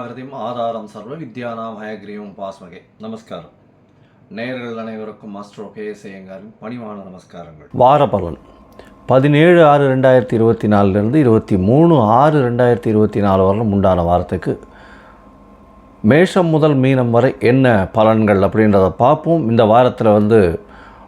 ஜாகிரதையும் ஆதாரம் சர்வ வித்யானாம் ஹயக்ரீவம் பாஸ்மகே. நமஸ்காரம். நேர்கள் அனைவருக்கும் மாஸ்டர் கே. சேயங்காரின் பணிவான நமஸ்காரங்கள். வார பலன். பதினேழு ஆறு ரெண்டாயிரத்தி இருபத்தி நாலுலேருந்து இருபத்தி மூணு ஆறு ரெண்டாயிரத்தி இருபத்தி நாலு வரலும் உண்டான வாரத்துக்கு மேஷம் முதல் மீனம் வரை என்ன பலன்கள் அப்படின்றத பார்ப்போம். இந்த வாரத்தில் வந்து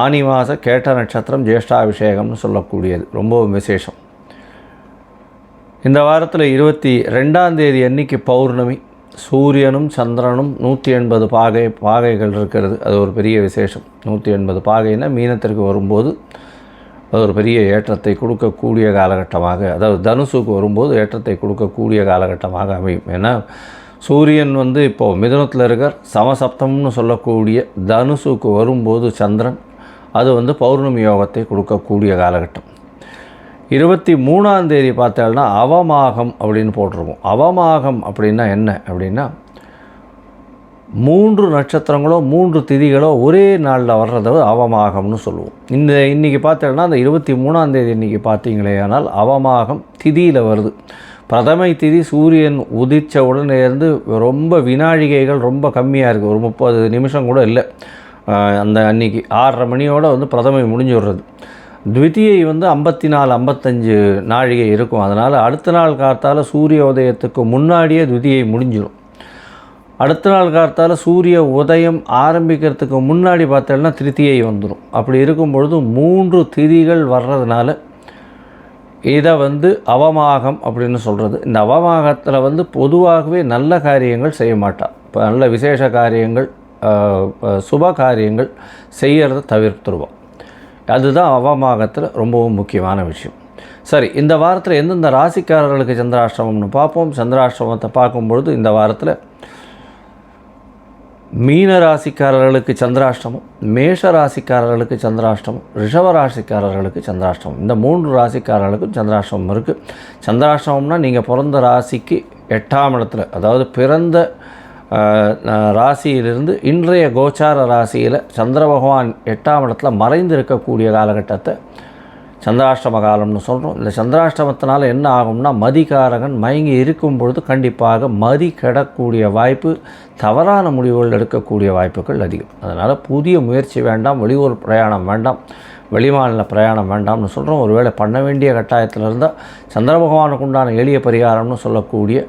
ஆனி மாத கேட்ட நட்சத்திரம் ஜேஷ்டாபிஷேகம்னு சொல்லக்கூடியது. ரொம்பவும் விசேஷம். இந்த வாரத்தில் இருபத்தி ரெண்டாம் தேதி அன்னைக்கு பௌர்ணமி. சூரியனும் சந்திரனும் நூற்றி எண்பது பாகை பாகைகள் இருக்கிறது. அது ஒரு பெரிய விசேஷம். நூற்றி எண்பது பாகைன்னா மீனத்திற்கு வரும்போது அது ஒரு பெரிய ஏற்றத்தை கொடுக்கக்கூடிய காலகட்டமாக அதாவது தனுசுக்கு வரும்போது ஏற்றத்தை கொடுக்கக்கூடிய காலகட்டமாக அமையும். ஏன்னா சூரியன் வந்து இப்போது மிதுனத்தில் இருக்கார். சமசப்தம்னு சொல்லக்கூடிய தனுசுக்கு வரும்போது சந்திரன் அது வந்து பௌர்ணமி யோகத்தை கொடுக்கக்கூடிய காலகட்டம். இருபத்தி மூணாம் தேதி பார்த்தோம்னா அவமாகம் அப்படின்னு போட்டிருக்கோம். அவமாகம் அப்படின்னா என்ன? அப்படின்னா மூன்று நட்சத்திரங்களோ மூன்று திதிகளோ ஒரே நாளில் வர்றத அவமாகம்னு சொல்லுவோம். இந்த இன்றைக்கி பார்த்தோம்னா அந்த இருபத்தி மூணாம் தேதி இன்றைக்கி பார்த்தீங்களே ஆனால் அவமாகம் திதியில் வருது. பிரதமை திதி சூரியன் உதித்த உடனே இருந்து ரொம்ப வினாழிகைகள் ரொம்ப கம்மியாக இருக்குது ஒரு முப்பது நிமிஷம் கூட இல்லை. அந்த அன்னைக்கு ஆறரை மணியோடு வந்து பிரதமை முடிஞ்சு விடுறது த்விதியை வந்து ஐம்பத்தி நாலு ஐம்பத்தஞ்சு நாழிகை இருக்கும். அதனால் அடுத்த நாள் காத்தால் சூரிய உதயத்துக்கு முன்னாடியே த்விதியை முடிஞ்சிடும். அடுத்த நாள் காத்தால் சூரிய உதயம் ஆரம்பிக்கிறதுக்கு முன்னாடி பார்த்தோம்னா திருத்தியை வந்துடும். அப்படி இருக்கும் பொழுது மூன்று திதிகள் வர்றதுனால இதை வந்து அவமாகம் அப்படின்னு சொல்கிறது இந்த அவமாகத்தில் வந்து பொதுவாகவே நல்ல காரியங்கள் செய்ய மாட்டா. இப்போ நல்ல விசேஷ காரியங்கள் சுப காரியங்கள் செய்கிறத தவிர்த்துருவோம். அதுதான் அவமாகத்தில் ரொம்பவும் முக்கியமான விஷயம். சரி இந்த வாரத்தில் எந்தெந்த ராசிக்காரர்களுக்கு சந்திராஷ்டிரமம்னு பார்ப்போம். சந்திராஷ்டிரமத்தை பார்க்கும்பொழுது இந்த வாரத்தில் மீன ராசிக்காரர்களுக்கு சந்திராஷ்டமம் மேஷ ராசிக்காரர்களுக்கு சந்திராஷ்டமம் ரிஷப ராசிக்காரர்களுக்கு சந்திராஷ்டமம். இந்த மூன்று ராசிக்காரர்களுக்கும் சந்திராஷ்டமம் இருக்குது சந்திராஷ்டமம்னா நீங்கள் பிறந்த ராசிக்கு எட்டாம் இடத்துல அதாவது பிறந்த ராசியிலிருந்து இன்றைய கோச்சார ராசியில் சந்திர பகவான் எட்டாம் இடத்துல மறைந்து இருக்கக்கூடிய காலகட்டத்தை சந்திராஷ்டம காலம்னு சொல்கிறோம் இந்த சந்திராஷ்டமத்தினால் என்ன ஆகும்னா மதிகாரகன் மயங்கி இருக்கும் பொழுது கண்டிப்பாக மதி கெடக்கூடிய வாய்ப்பு தவறான முடிவுகள் எடுக்கக்கூடிய வாய்ப்புகள் அதிகம். அதனால் புதிய முயற்சி வேண்டாம் வெளியூர் பிரயாணம் வேண்டாம் வெளிமாநில பிரயாணம் வேண்டாம்னு சொல்கிறோம் ஒருவேளை பண்ண வேண்டிய கட்டாயத்தில் இருந்தால் சந்திர பகவானுக்கு உண்டான எளிய பரிகாரம்னு சொல்லக்கூடிய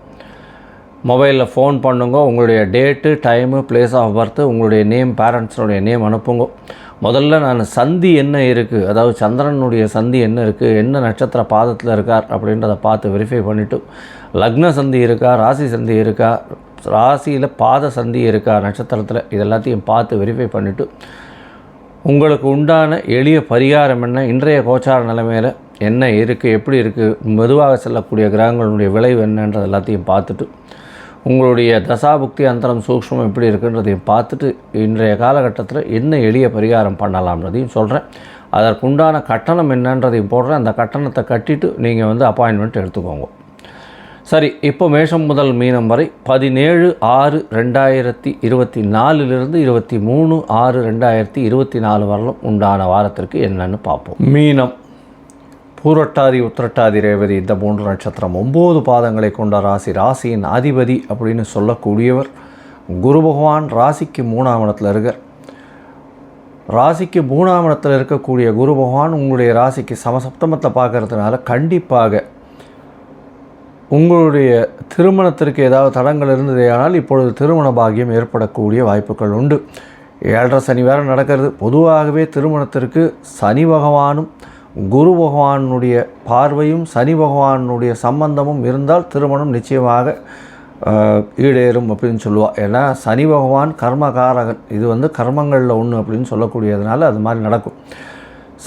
மொபைலில் ஃபோன் பண்ணுங்க உங்களுடைய date time place of birth உங்களுடைய நேம் பேரண்ட்ஸனுடைய நேம் அனுப்புங்க. முதல்ல நான் சந்தி என்ன இருக்குது அதாவது சந்திரனுடைய சந்தி என்ன இருக்குது என்ன நட்சத்திர பாதத்தில் இருக்கார் அப்படின்றத பார்த்து வெரிஃபை பண்ணிவிட்டு லக்ன சந்தி இருக்கா ராசி சந்தி இருக்கா ராசியில் பாத சந்தி இருக்கா நட்சத்திரத்தில் இது எல்லாத்தையும் பார்த்து வெரிஃபை பண்ணிவிட்டு உங்களுக்கு உண்டான எளிய பரிகாரம் என்ன இன்றைய கோச்சார நிலைமையில் என்ன இருக்குது எப்படி இருக்குது மெதுவாக செல்லக்கூடிய கிரகங்களுடைய விளைவு என்னன்றது எல்லாத்தையும் பார்த்துட்டு உங்களுடைய தசாபுக்தி அந்தரம் சூக்ஷ்மம் எப்படி இருக்குன்றதையும் பார்த்துட்டு இன்றைய காலகட்டத்தில் என்ன எளிய பரிகாரம் பண்ணலாம்ன்றதையும் சொல்கிறேன். அதற்குண்டான கட்டணம் என்னன்றதையும் போடுறேன். அந்த கட்டணத்தை கட்டிட்டு நீங்கள் வந்து அப்பாயின்மெண்ட் எடுத்துக்கோங்க. சரி இப்போ மேஷம் முதல் மீனம் வரை பதினேழு ஆறு ரெண்டாயிரத்தி இருபத்தி நாலுலேருந்து இருபத்தி மூணு ஆறு ரெண்டாயிரத்தி இருபத்தி நாலு வரலும் உண்டான வாரத்திற்கு என்னன்னு பார்ப்போம். மீனம். பூரட்டாதி உத்திரட்டாதி ரேவதி இந்த மூன்று நட்சத்திரம் ஒம்பது பாதங்களை கொண்ட ராசி ராசியின் அதிபதி அப்படின்னு சொல்லக்கூடியவர். குரு பகவான் ராசிக்கு மூணாம் இடத்துல இருக்கார். ராசிக்கு மூணாம் இடத்துல இருக்கக்கூடிய குரு பகவான் உங்களுடைய ராசிக்கு சமசப்தமத்தை பார்க்கறதுனால கண்டிப்பாக உங்களுடைய திருமணத்திற்கு ஏதாவது தடங்கள் இருந்ததேயானால் இப்பொழுது திருமண பாகியம் ஏற்படக்கூடிய வாய்ப்புகள் உண்டு. ஏழரை சனி வேறு நடக்கிறது. பொதுவாகவே திருமணத்திற்கு சனி பகவானும் குரு பகவானுடைய பார்வையும் சனி பகவானுடைய சம்பந்தமும் இருந்தால் திருமணம் நிச்சயமாக ஈடேறும் அப்படின்னு சொல்லுவாள் ஏன்னா சனி பகவான் கர்மகாரகன். இது வந்து கர்மங்களில் ஒன்று அப்படின்னு சொல்லக்கூடியதுனால அது மாதிரி நடக்கும்.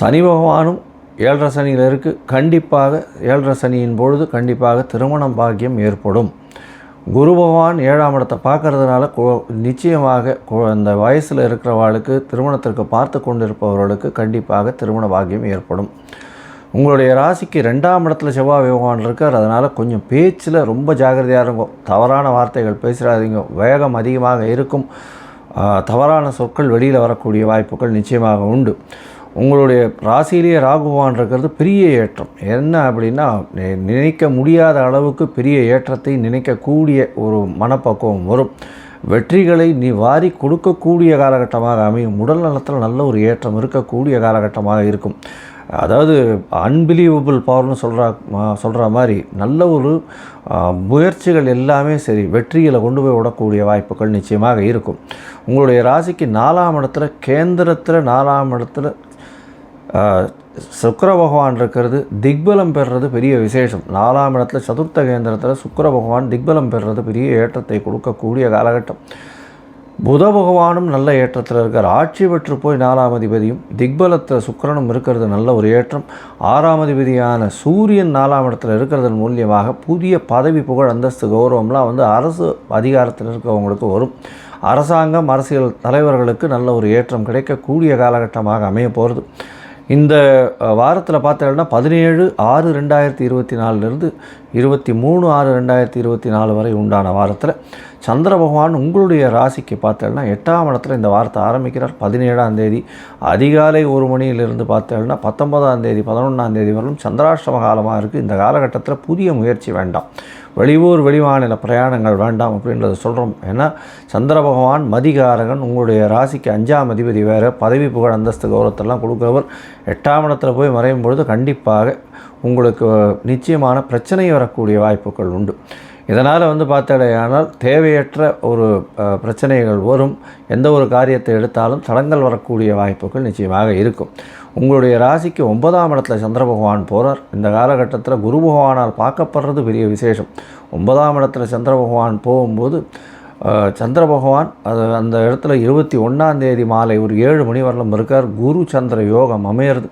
சனி பகவானும் ஏழரை சனியில் இருக்குது கண்டிப்பாக ஏழரை சனியின் பொழுது கண்டிப்பாக திருமணம் பாக்கியம் ஏற்படும். குரு பகவான் ஏழாம் இடத்தை பார்க்கறதுனால கு- நிச்சயமாக இந்த அந்த வயசில் இருக்கிறவாளுக்கு திருமணத்திற்கு பார்த்து கொண்டிருப்பவர்களுக்கு கண்டிப்பாக திருமண பாக்கியம் ஏற்படும். உங்களுடைய ராசிக்கு ரெண்டாம் இடத்துல செவ்வாய் பகவான் இருக்கார். அதனால் கொஞ்சம் பேச்சில் ரொம்ப ஜாக்கிரதையாக இருக்கும் தவறான வார்த்தைகள் பேசுகிறாதீங்க வேகம் அதிகமாக இருக்கும். தவறான சொற்கள் வெளியில் வரக்கூடிய வாய்ப்புகள் நிச்சயமாக உண்டு. உங்களுடைய ராசியிலேயே ராகுவான் இருக்கிறது பெரிய ஏற்றம். என்ன அப்படின்னா நி- நினைக்க முடியாத அளவுக்கு பெரிய ஏற்றத்தை நினைக்கக்கூடிய ஒரு மனப்பக்குவம் வரும். வெற்றிகளை நீ வாரி கொடுக்கக்கூடிய காலகட்டமாக அமையும். உடல் நலத்தில் நல்ல ஒரு ஏற்றம் இருக்கக்கூடிய காலகட்டமாக இருக்கும். அதாவது அன்பிலீவபிள் பவர்னு சொல்கிற சொல்கிற மாதிரி நல்ல ஒரு முயற்சிகள் எல்லாமே சரி வெற்றியில் கொண்டு போய் விடக்கூடிய வாய்ப்புகள் நிச்சயமாக இருக்கும். உங்களுடைய ராசிக்கு நாலாம் இடத்துல கேந்திரத்தில் நாலாம் இடத்துல சுக்கிர பகவான் இருக்கிறது திக்பலம் பெறுறது பெரிய விசேஷம். நாலாம் இடத்துல சதுர்த்த கேந்திரத்தில் சுக்கர பகவான் திக்பலம் பெறுறது பெரிய ஏற்றத்தை கொடுக்கக்கூடிய காலகட்டம். புத பகவானும் நல்ல ஏற்றத்தில் இருக்கார். ஆட்சி பெற்று போய் நாலாம் அதிபதியும் திக்பலத்தில் சுக்கிரனும் இருக்கிறது நல்ல ஒரு ஏற்றம். ஆறாம் அதிபதியான சூரியன் நாலாம் இடத்துல இருக்கிறதன் மூலியமாக புதிய பதவி புகழ் அந்தஸ்து கௌரவம்லாம் வந்து அரசு அதிகாரத்தில் இருக்கிறவங்களுக்கு வரும். அரசாங்கம் அரசியல் தலைவர்களுக்கு நல்ல ஒரு ஏற்றம் கிடைக்கக்கூடிய காலகட்டமாக அமைய போகிறது இந்த வாரத்தில் பார்த்தீங்கன்னா பதினேழு ஆறு ரெண்டாயிரத்தி இருபத்தி நாலுலேருந்து இருபத்தி மூணு ஆறு ரெண்டாயிரத்தி இருபத்தி நாலு வரை உண்டான வாரத்தில் சந்திர பகவான் உங்களுடைய ராசிக்கு பார்த்தேன்னா எட்டாம் இடத்துல இந்த வாரத்தை ஆரம்பிக்கிறார். பதினேழாம் தேதி அதிகாலை ஒரு மணியிலிருந்து பார்த்தேன்னா பத்தொன்பதாம் தேதி பதினொன்றாம் தேதி வரலும் சந்திராஷ்டம காலமாக இருக்குது இந்த காலகட்டத்தில் புதிய முயற்சி வேண்டாம். வெளியூர் வெளிமாநில பிரயாணங்கள் வேண்டாம் அப்படின்றத சொல்கிறோம் ஏன்னா சந்திர பகவான் மதிகாரகன் உங்களுடைய ராசிக்கு அஞ்சாம் அதிபதி வேறு பதவி புகழ் அந்தஸ்து கௌரவத்தெல்லாம் கொடுக்குறவர். எட்டாம் இடத்துல போய் மறையும் பொழுது கண்டிப்பாக உங்களுக்கு நிச்சயமான பிரச்சனை வரக்கூடிய வாய்ப்புகள் உண்டு. இதனால் வந்து பார்த்தடையானால் தேவையற்ற ஒரு பிரச்சனைகள் வரும். எந்த ஒரு காரியத்தை எடுத்தாலும் தடங்கள் வரக்கூடிய வாய்ப்புகள் நிச்சயமாக இருக்கும். உங்களுடைய ராசிக்கு ஒன்பதாம் இடத்துல சந்திர பகவான் போகிறார் இந்த காலகட்டத்தில் குரு பகவானால் பார்க்கப்படுறது பெரிய விசேஷம். ஒன்பதாம் இடத்துல சந்திர பகவான் போகும்போது சந்திர பகவான் அது அந்த இடத்துல இருபத்தி ஒன்றாம் தேதி மாலை ஒரு ஏழு மணி வரலும் இருக்கார். குரு சந்திர யோகம் அமையிறது.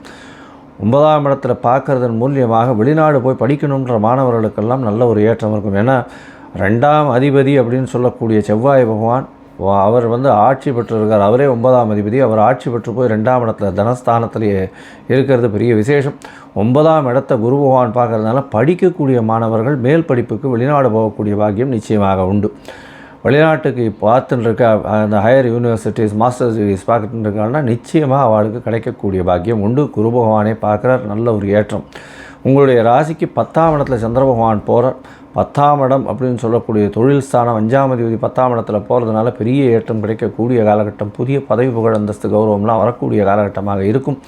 ஒன்பதாம் இடத்துல பார்க்கறதன் மூலியமாக வெளிநாடு போய் படிக்கணுன்ற மாணவர்களுக்கெல்லாம் நல்ல ஒரு ஏற்றம் இருக்கும். ஏன்னா ரெண்டாம் அதிபதி அப்படின்னு சொல்லக்கூடிய செவ்வாய் பகவான் அவர் வந்து ஆட்சி பெற்றிருக்கார். அவரே ஒன்பதாம் அதிபதி. அவர் ஆட்சி பெற்று போய் ரெண்டாம் இடத்துல தனஸ்தானத்திலேயே இருக்கிறது பெரிய விசேஷம். ஒன்பதாம் இடத்த குரு பகவான் பார்க்கறதுனால படிக்கக்கூடிய மாணவர்கள் மேல் படிப்புக்கு வெளிநாடு போகக்கூடிய பாக்கியம் நிச்சயமாக உண்டு. வெளிநாட்டுக்கு பார்த்துட்டு இருக்க அந்த ஹையர் யூனிவர்சிட்டிஸ் மாஸ்டர்ஸ் டிகிரிஸ் பார்த்துட்டு இருக்காங்கன்னா நிச்சயமாக அவளுக்கு கிடைக்கக்கூடிய பாக்கியம் உண்டு. குரு பகவானே பார்க்குறார். நல்ல ஒரு ஏற்றம். உங்களுடைய ராசிக்கு பத்தாம் இடத்துல சந்திர பகவான் போகிறார் பத்தாம் இடம் அப்படின்னு சொல்லக்கூடிய தொழில் ஸ்தானம் அஞ்சாம் அதிபதி பத்தாம் இடத்துல போகிறதுனால பெரிய ஏற்றம் கிடைக்கக்கூடிய காலகட்டம் புதிய பதவி புகழ் அந்தஸ்து கௌரவம்லாம் வரக்கூடிய காலகட்டமாக இருக்கும்.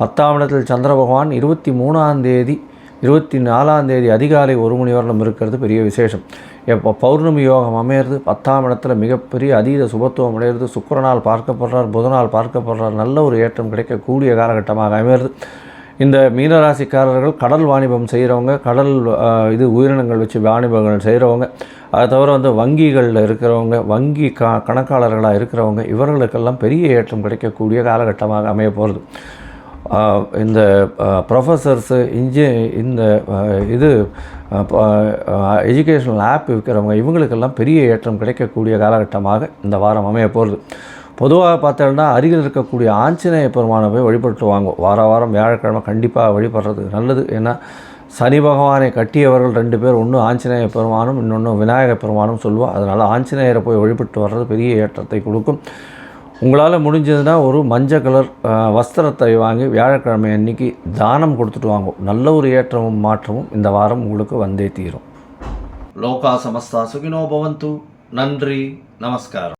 பத்தாம் இடத்தில் சந்திர பகவான் இருபத்தி மூணாம் தேதி இருபத்தி நாலாம் தேதி அதிகாலை ஒரு மணி வரலும் இருக்கிறது பெரிய விசேஷம். எப்போ பௌர்ணமி யோகம் அமையிறது பத்தாம் இடத்துல மிகப்பெரிய அதீத சுபத்துவம் அடையிறது சுக்கிரனால் பார்க்கப்படுறார் புதனால் பார்க்கப்படுறார் நல்ல ஒரு ஏற்றம் கிடைக்கக்கூடிய காலகட்டமாக அமையிறது. இந்த மீனராசிக்காரர்கள் கடல் வாணிபம் செய்கிறவங்க கடல் இது உயிரினங்கள் வச்சு வாணிபங்கள் செய்கிறவங்க அதை தவிர வந்து வங்கிகளில் இருக்கிறவங்க வங்கி கா கணக்காளர்களாக இருக்கிறவங்க இவர்களுக்கெல்லாம் பெரிய ஏற்றம் கிடைக்கக்கூடிய காலகட்டமாக அமைய போகிறது இந்த ப்ரொஃபஸர்ஸு இன்ஜி இந்த இது எஜுகேஷனல் ஆப் விற்கிறவங்க இவங்களுக்கெல்லாம் பெரிய ஏற்றம் கிடைக்கக்கூடிய காலகட்டமாக இந்த வாரம் அமைய போகிறது பொதுவாக பார்த்தோம்னா அருகில் இருக்கக்கூடிய ஆஞ்சநேய பெருமானை போய் வழிபட்டு வாங்க வார வாரம் வியாழக்கிழமை கண்டிப்பாக வழிபடுறது நல்லது. ஏன்னா சனி பகவானை கட்டியவர்கள் ரெண்டு பேர் ஒன்று ஆஞ்சநேய பெருமானும் இன்னொன்று விநாயக பெருமானும் சொல்லுவோம் அதனால் ஆஞ்சநேயரை போய் வழிபட்டு வர்றது பெரிய ஏற்றத்தை கொடுக்கும். உங்களால் முடிஞ்சதுன்னா ஒரு மஞ்சள் கலர் வஸ்திரத்தை வாங்கி வியாழக்கிழமை அன்னைக்கு தானம் கொடுத்துட்டு வாங்கும் நல்ல ஒரு ஏற்றமும் மாற்றமும் இந்த வாரம் உங்களுக்கு வந்தே தீரும். லோகா சமஸ்தா சுகினோ பவந்து. நன்றி. நமஸ்காரம்.